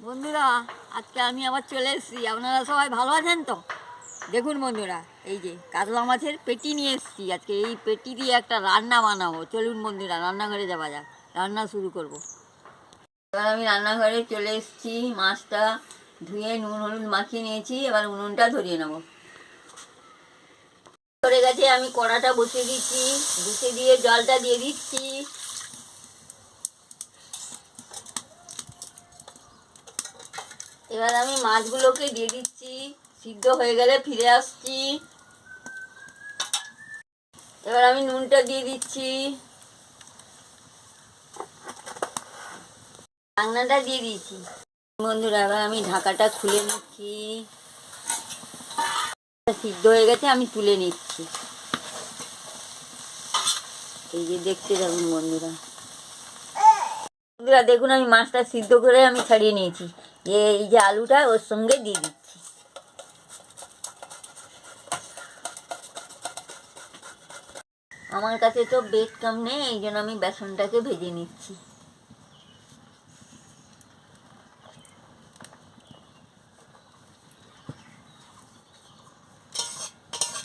বন্ধুরা, আজকে আমি আবার চলে এসেছি। আপনারা সবাই ভালো আছেন তো? দেখুন বন্ধুরা, এই যে কাতলা মাছের পেটি নিয়ে এসেছি। আজকে এই পেটি দিয়ে একটা রান্না বানাবো। চলুন বন্ধুরা, রান্নাঘরে যাওয়া যাক। রান্না শুরু করব। এবার আমি রান্নাঘরে চলে এসেছি। মাছটা ধুয়ে নুন, হলুদ মাখিয়ে নিয়েছি। এবার উনুনটা ধরিয়ে নেব। করে গেছে, আমি কড়াটা বসিয়ে দিচ্ছি। বসিয়ে দিয়ে জলটা দিয়ে দিচ্ছি। এবার আমি মাছগুলোকে দিয়ে দিচ্ছি। সিদ্ধ হয়ে গেলে ফিরে আসছি। এবার আমি নুনটা দিয়ে দিচ্ছি। ঢাকনাটা দিয়ে দিয়েছি বন্ধুরা, এবার আমি ঢাকাটা খুলে নিচ্ছি। সিদ্ধ হয়ে গেছে, আমি তুলে নিচ্ছি। এই যে দেখতে থাকুন বন্ধুরা। বন্ধুরা, দেখুন আমি মাছটা সিদ্ধ করে আমি ছাড়িয়ে নিয়েছি। যে এই যে আলুটা, ওর সঙ্গে দিয়ে দিচ্ছি। আমার কাছে তো বেড কাম নেই, এই জন্য আমি বেসনটাকে ভেজে নিচ্ছি।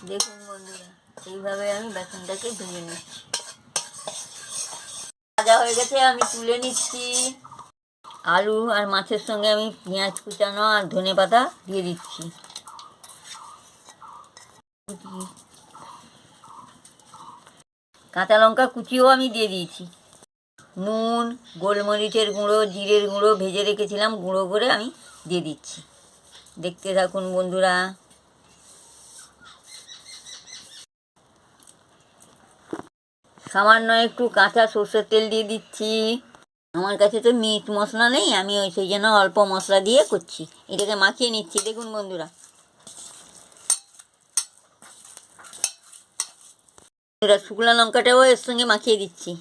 দেখুন বন্ধুরা, এইভাবে আমি বেসনটাকে ভেজে নিচ্ছি। ভাজা হয়ে গেছে, আমি তুলে নিচ্ছি। আলু আর মাছের সঙ্গে আমি পেঁয়াজ কুচানো আর ধনে পাতা দিয়ে দিচ্ছি। কাঁচা লঙ্কা কুচিও আমি দিয়ে দিয়েছি। নুন, গোলমরিচের গুঁড়ো, জিরের গুঁড়ো ভেজে রেখেছিলাম, গুঁড়ো করে আমি দিয়ে দিচ্ছি। দেখতে থাকুন বন্ধুরা। সামান্য একটু কাঁচা সর্ষের তেল দিয়ে দিচ্ছি। আমার কাছে তো মিট মশলা নেই, আমি ওই সেই জন্য অল্প মশলা দিয়ে করছি। এটাকে মাখিয়ে নিচ্ছি, দেখুন বন্ধুরা। শুকনো লঙ্কাটাও এর সঙ্গে মাখিয়ে দিচ্ছি।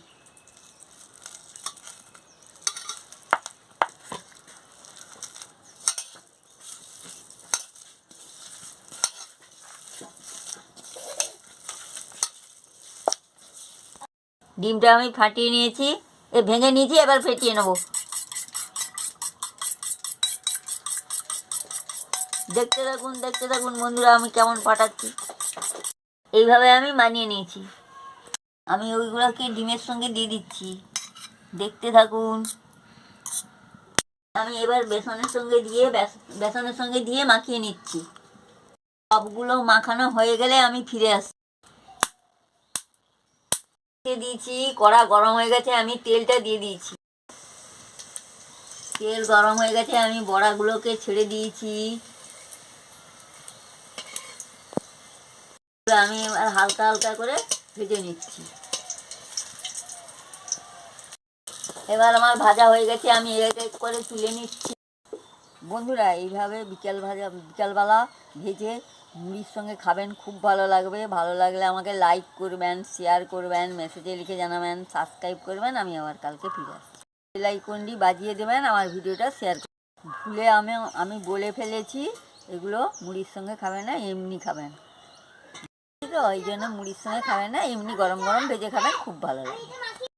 ডিমটা আমি ফাটিয়ে নিয়েছি, এ ভেঙে নিয়েছি, এবার ফেটিয়ে নেব। দেখতে থাকুন দেখতে থাকুন বন্ধুরা, আমি কেমন ফাটাচ্ছি। এইভাবে আমি মানিয়ে নিয়েছি। আমি ওইগুলোকে ডিমের সঙ্গে দিয়ে দিচ্ছি। দেখতে থাকুন। আমি এবার বেসনের সঙ্গে দিয়ে, বেস- বেসনের সঙ্গে দিয়ে মাখিয়ে নিচ্ছি। সবগুলো মাখানো হয়ে গেলে আমি ফিরে আসছি দিয়ে দিয়েছি, কড়া গরম হয়ে গেছে, আমি তেলটা দিয়ে দিয়েছি। তেল গরম হয়ে গেছে, আমি বড়াগুলোকে ছেড়ে দিয়েছি। আমি এবার হালকা হালকা করে ভেজে নিচ্ছি। এবার আমার ভাজা হয়ে গেছে, আমি এক এক করে তুলে নিচ্ছি। বন্ধুরা, এইভাবে বিকেল ভাজা বিকেলবেলা ভেজে মুড়ির সঙ্গে খাবেন, খুব ভালো লাগবে। ভালো লাগলে আমাকে লাইক করবেন শেয়ার করবেন মেসেজে লিখে জানাবেন সাবস্ক্রাইব করবেন, আমি আবার কালকে ফিরে আসছি। বেল আইকনটি বাজিয়ে দেবেন, আমার ভিডিওটা শেয়ার ভুলে আমি আমি বলে ফেলেছি, এগুলো মুড়ির সঙ্গে খাবেন না, এমনি খাবেন। তো ওই জন্য মুড়ির সঙ্গে খাবেন না, এমনি গরম গরম ভেজে খাবেন, খুব ভালো লাগে।